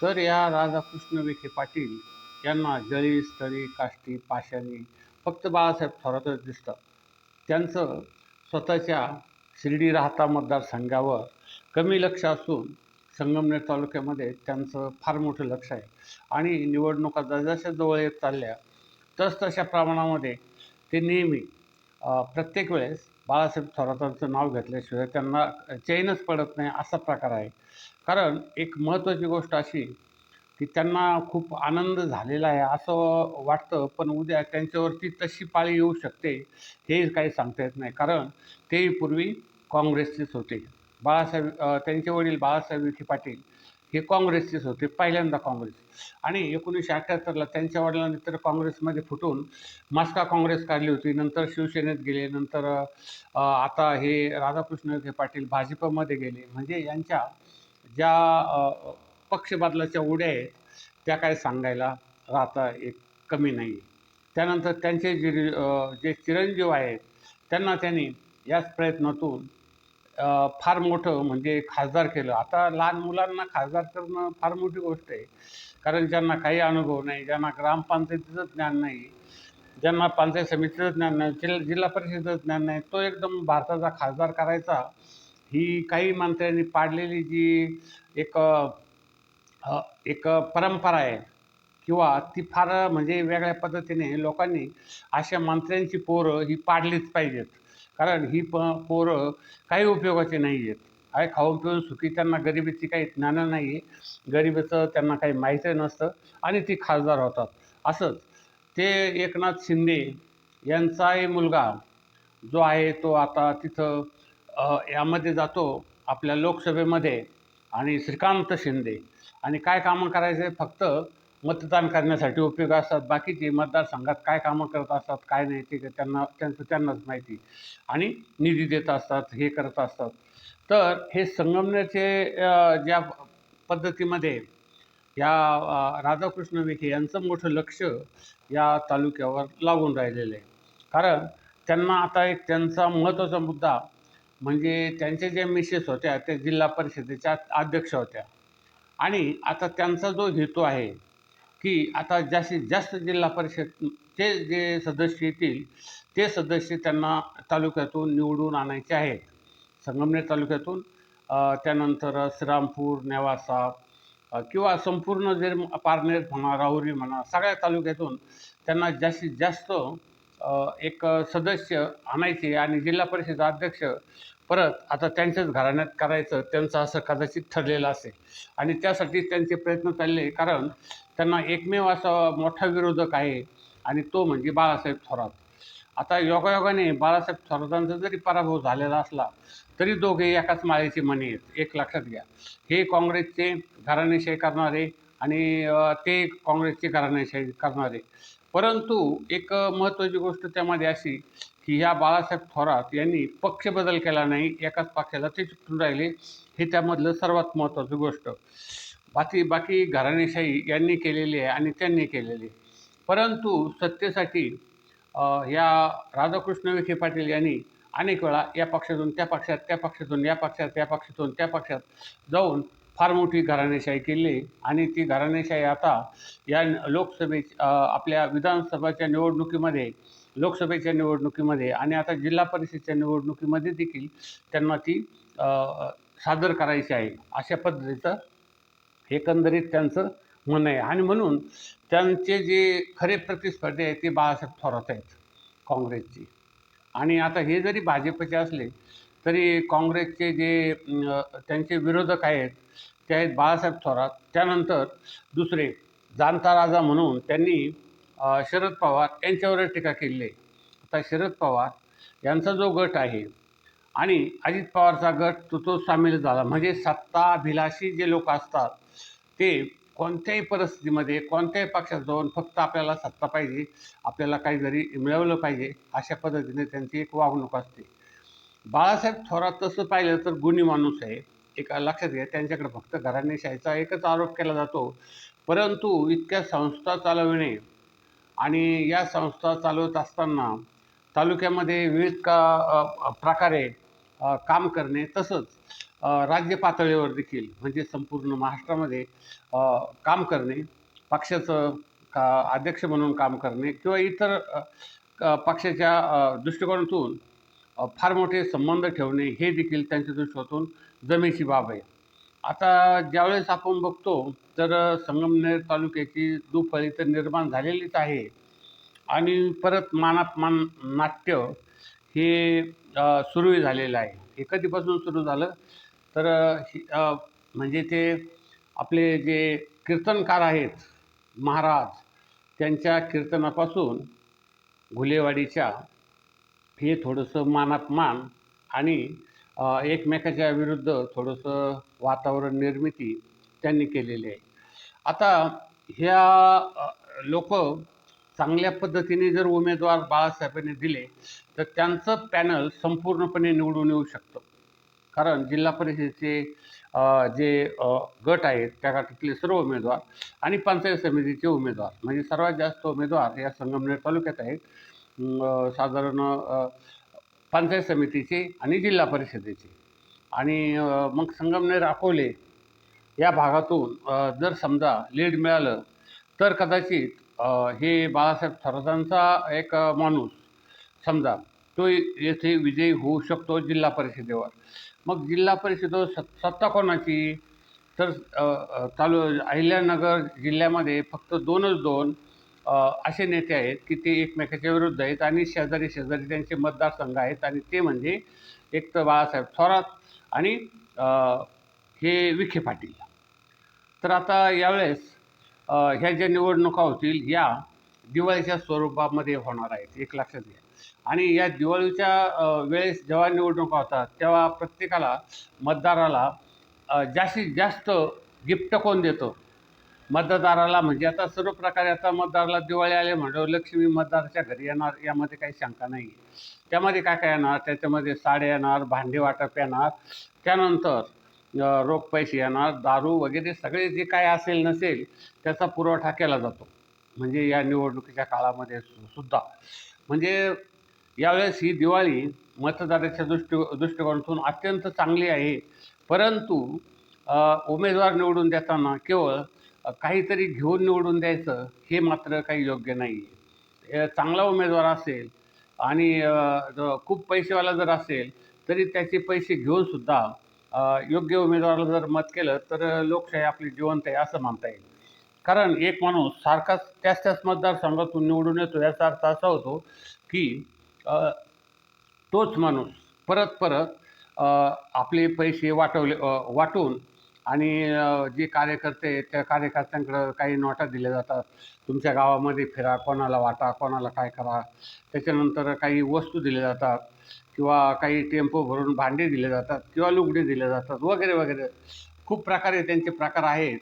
तर या राधाकृष्ण विखे पाटील यांना जळी स्थळी काष्टी पाषाणी फक्त बाळासाहेब थोरातच दिसतात त्यांचं स्वतःच्या शिर्डी राहता मतदारसंघावर कमी लक्ष असून संगमनेर तालुक्यामध्ये त्यांचं फार मोठं लक्ष आहे. आणि निवडणुका जसजशा जवळ येत चालल्या तसतशा प्रमाणामध्ये ते नेहमी प्रत्येक वेळेस बाळासाहेब थोरातांचं नाव घेतल्याशिवाय त्यांना चैनच पडत नाही असा प्रकार आहे. कारण एक महत्त्वाची गोष्ट अशी की त्यांना खूप आनंद झालेला आहे असं वाटतं पण उद्या त्यांच्यावरती तशी पाळी येऊ शकते हे काही सांगता येत नाही. कारण तेही पूर्वी काँग्रेसचेच होते. बाळासाहेब त्यांचे वडील बाळासाहेब विखे पाटील हे काँग्रेसचेच होते पहिल्यांदा काँग्रेस. आणि एकोणीसशे अठ्ठ्याहत्तरला त्यांच्या वडिलांनी तर काँग्रेसमध्ये फुटून मास्का काँग्रेस काढली होती. नंतर शिवसेनेत गेले नंतर आता हे राधाकृष्ण विखे पाटील भाजपमध्ये गेले. म्हणजे यांच्या ज्या अ, पक्ष उड्या आहेत त्या काय सांगायला राहता एक कमी नाही. त्यानंतर त्यांचे जे जे चिरंजीव आहेत त्यांना त्यांनी याच प्रयत्नातून फार मोठं म्हणजे खासदार केलं. आता लहान मुलांना खासदार करणं फार मोठी गोष्ट आहे. कारण ज्यांना काही अनुभव नाही ज्यांना ग्रामपंचायतीचं ज्ञान नाही ज्यांना पंचायत समितीचं ज्ञान नाही जिल्हा जिल्हा परिषदेचं ज्ञान नाही तो एकदम भारताचा खासदार करायचा ही काही मंत्र्यांनी पाडलेली जी एक एक परंपरा आहे किंवा ती फार म्हणजे वेगळ्या पद्धतीने लोकांनी अशा मंत्र्यांची पोरं ही पाडलीच पाहिजेत. कारण ही प पोरं काही उपयोगाची नाही आहेत काय खाऊन पिऊन सुखी त्यांना गरिबीची काही ज्ञान नाही आहे गरिबीचं त्यांना काही माहिती नसतं आणि ती खासदार होतात. असंच ते एकनाथ शिंदे यांचाही मुलगा जो आहे तो आता तिथं यामध्ये जातो आपल्या लोकसभेमध्ये आणि श्रीकांत शिंदे. आणि काय कामं करायचे? फक्त मतदान करण्यासाठी उपयोग असतात. बाकीचे मतदारसंघात काय कामं करत असतात काय नाही ते त्यांना त्यांचं त्यांनाच माहिती. आणि निधी देत असतात हे करत असतात. तर हे संगमनेरचे ज्या पद्धतीमध्ये या राधाकृष्ण विखे यांचं मोठं लक्ष या तालुक्यावर लागून राहिलेलं आहे. कारण त्यांना आता एक त्यांचा महत्त्वाचा मुद्दा म्हणजे त्यांच्या ज्या मिसेस होत्या त्या जिल्हा परिषदेच्या अध्यक्ष होत्या. आणि आता त्यांचा जो हेतू आहे की आता जास्तीत जास्त जिल्हा परिषदचे जे सदस्य येतील ते सदस्य त्यांना तालुक्यातून निवडून आणायचे आहेत. संगमनेर तालुक्यातून त्यानंतर श्रीरामपूर नेवासा किंवा संपूर्ण जर पारनेर म्हणा राहुरी म्हणा सगळ्या तालुक्यातून त्यांना जास्तीत जास्त एक सदस्य आणायचे आणि जिल्हा परिषद अध्यक्ष परत आता त्यांच्याच घराण्यात करायचं त्यांचं असं कदाचित ठरलेलं असेल. आणि त्यासाठी त्यांचे प्रयत्न चालले कारण त्यांना एकमेव असा मोठा विरोधक आहे आणि तो म्हणजे बाळासाहेब थोरात. आता योगायोगाने बाळासाहेब थोरातांचा जरी पराभव झालेला असला तरी दोघे एकाच माळेचे मने आहेत. एक लक्षात घ्या. हे काँग्रेसचे घराणेशाही करणारे आणि ते काँग्रेसचे घराणेशाही करणारे. परंतु एक महत्त्वाची गोष्ट त्यामध्ये अशी की ह्या बाळासाहेब थोरात यांनी पक्ष बदल केला नाही एकाच पक्षाला ते चिकटून राहिले हे त्यामधलं सर्वात महत्त्वाची गोष्ट. बाकी बाकी घराणेशाही यांनी केलेली आहे आणि त्यांनी केलेली आहे. परंतु सत्तेसाठी या राधाकृष्ण विखे पाटील यांनी अनेक वेळा या पक्षातून त्या पक्षात त्या पक्षातून या पक्षात त्या पक्षातून त्या पक्षात जाऊन फार मोठी घराणेशाही केली आहे आणि ती घराणेशाही आता या लोकसभे आपल्या विधानसभाच्या निवडणुकीमध्ये लोकसभेच्या निवडणुकीमध्ये आणि आता जिल्हा परिषदेच्या निवडणुकीमध्ये देखील त्यांना ती सादर करायची आहे अशा पद्धतीचं एकंदरीत त्यांचं म्हणणं आहे. आणि म्हणून त्यांचे जे खरे प्रतिस्पर्धी आहेत ते बाळासाहेब थोरात आहेत काँग्रेसचे. आणि आता हे जरी भाजपचे असले तरी काँग्रेसचे जे त्यांचे विरोधक आहेत ते आहेत बाळासाहेब थोरात. त्यानंतर दुसरे जाणता राजा म्हणून त्यांनी शरद पवार यांच्यावर टीका केलेली आहे. आता शरद पवार यांचा जो गट आहे आणि अजित पवारचा गट तो तो सामील झाला. म्हणजे सत्ताभिलाषी जे लोक असतात ते कोणत्याही परिस्थितीमध्ये कोणत्याही पक्षात जाऊन फक्त आपल्याला सत्ता पाहिजे आपल्याला काही जरी मिळवलं पाहिजे अशा पद्धतीने त्यांची एक वागणूक असते. बाळासाहेब थोरात तसं पाहिलं तर गुणी माणूस आहे. एका लक्षात घ्या. त्यांच्याकडे फक्त घराणेशाहीचा एकच आरोप केला जातो. परंतु इतक्या संस्था चालविणे आणि या संस्था चालवत असताना तालुक्यामध्ये विविध का प्रकारे काम करणे तसंच राज्य पातळीवर देखील म्हणजे संपूर्ण महाराष्ट्रामध्ये काम करणे पक्षाचं का अध्यक्ष म्हणून काम करणे किंवा इतर क- पक्षाच्या दृष्टिकोनातून फार मोठे संबंध ठेवणे हे देखील त्यांच्या दृष्टीकोनातून जमेची बाब आहे. आता ज्यावेळेस आपण बघतो तर संगमनेर तालुक्याची दुफळी तर निर्माण झालेलीच आहे. आणि परत मानात मान नाट्य हे सुरू झालेलं आहे. हे कधीपासून सुरू झालं? तर म्हणजे ते आपले जे कीर्तनकार आहेत महाराज त्यांच्या कीर्तनापासून घुलेवाडीच्या हे थोडंसं मानात मान आणि एकमेकाच्या विरुद्ध थोडंसं वातावरण निर्मिती त्यांनी केलेली आहे. आता ह्या लोक चांगल्या पद्धतीने जर उमेदवार बाळासाहेबांनी दिले तर त्यांचं पॅनल संपूर्णपणे निवडून येऊ शकतं. कारण जिल्हा परिषदेचे जे गट आहेत त्या गटातले सर्व उमेदवार आणि पंचायत समितीचे उमेदवार म्हणजे सर्वात जास्त उमेदवार या संगमनेर तालुक्यात आहेत. साधारण पंचायत समितीचे आणि जिल्हा परिषदेचे. आणि मग संगमनेर अकोले या भागातून जर समजा लीड मिळालं तर कदाचित हे बाळासाहेब थोरातांचा एक माणूस समजा तो येथे विजयी होऊ शकतो जिल्हा परिषदेवर. मग जिल्हा परिषदेवर सत् सत्ता कोणाची? तर चालू अहिल्यानगर जिल्ह्यामध्ये फक्त दोनच दोन असे नेते आहेत की ते एकमेकाच्या विरुद्ध आहेत आणि शेजारी शेजारी त्यांचे मतदारसंघ आहेत आणि ते म्हणजे एक तर बाळासाहेब थोरात आणि हे विखे पाटील. तर आता यावेळेस ह्या ज्या निवडणुका होतील या दिवाळीच्या स्वरूपामध्ये होणार आहेत एक लक्षात घ्या. आणि या दिवाळीच्या वेळेस जेव्हा निवडणुका होतात तेव्हा प्रत्येकाला मतदाराला जास्तीत जास्त गिफ्ट कोण देतं? मतदाराला म्हणजे आता सर्व प्रकारे आता मतदाराला दिवाळी आले म्हणजे लक्ष्मी मतदाराच्या घरी येणार यामध्ये काही शंका नाही आहे त्यामध्ये काय काय येणार? त्याच्यामध्ये साड्या येणार भांडी वाटप येणार त्यानंतर रोख पैसे येणार दारू वगैरे सगळे जे काय असेल नसेल त्याचा पुरवठा केला जातो. म्हणजे या निवडणुकीच्या काळामध्ये सु- सुद्धा. म्हणजे यावेळेस ही दिवाळी मतदाराच्या दृष्टी दृष्टिकोनातून अत्यंत चांगली आहे. परंतु उमेदवार निवडून देताना केवळ काहीतरी घेऊन निवडून द्यायचं हे मात्र काही योग्य नाही आहे चांगला उमेदवार असेल आणि खूप पैसेवाला जर असेल तरी त्याचे पैसे घेऊनसुद्धा योग्य उमेदवाराला जर मत केलं तर लोकशाही आपली जिवंत आहे असं मानता येईल. कारण एक माणूस सारखाच त्याच त्याच मतदारसंघातून निवडून येतो याचा अर्थ असा होतो की तोच माणूस परत परत आपले पैसे वाटवले वाटून आणि जे कार्यकर्ते आहेत त्या कार्यकर्त्यांकडं काही नोटा दिल्या जातात. तुमच्या गावामध्ये फिरा कोणाला वाटा कोणाला काय करा. त्याच्यानंतर काही वस्तू दिल्या जातात किंवा काही टेम्पो भरून भांडे दिले जातात किंवा लुगडे दिले जातात वगैरे वगैरे. खूप प्रकारे त्यांचे प्रकार आहेत.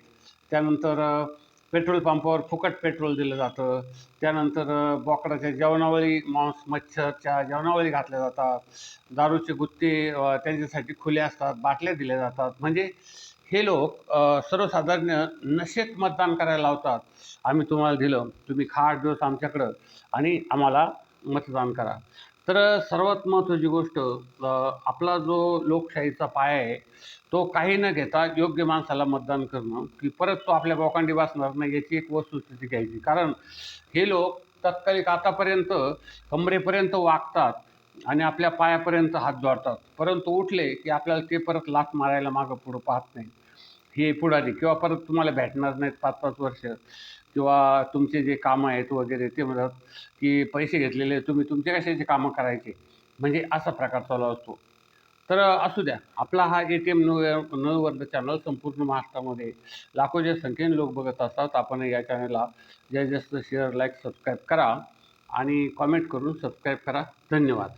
त्यानंतर पेट्रोल पंपावर फुकट पेट्रोल दिलं जातं. त्यानंतर बोकडाच्या जेवणावळी मांस मच्छरच्या जेवणावळी घातल्या जातात. दारूचे गुत्ते त्यांच्यासाठी खुले असतात बाटल्या दिल्या जातात. म्हणजे हे लोक सर्वसाधारण नशेत मतदान करायला लावतात. आम्ही तुम्हाला दिलं तुम्ही खा आठ दिवस आमच्याकडं आणि आम्हाला मतदान करा. तर सर्वात महत्त्वाची गोष्ट आपला जो लोकशाहीचा पाया आहे तो काही न घेता योग्य माणसाला मतदान करणं की परत तो आपल्या बोकांडी बसणार नाही याची एक वस्तुस्थिती घ्यायची. कारण हे लोक तात्कालिक आतापर्यंत कमरेपर्यंत वागतात आणि आपल्या पायापर्यंत हात जोडतात. परंतु उठले की आपल्याला ते परत लाथ मारायला मागं पुढं पाहत नाही. हे पुढारी किंवा परत तुम्हाला भेटणार नाहीत पाच पाच वर्ष. किंवा तुमचे जे कामं आहेत वगैरे ते म्हणतात की पैसे घेतलेले तुम्ही तुमचे कशाचे कामं करायचे? म्हणजे असा प्रकार चालू असतो. तर असू द्या. आपला हा ए टी एम न नवर्ध चॅनल संपूर्ण महाराष्ट्रामध्ये लाखोच्या संख्येने लोक बघत असतात. आपण या चॅनलला जास्तीत जास्त शेअर लाईक सबस्क्राईब करा आणि कॉमेंट करून सबस्क्राईब करा. धन्यवाद.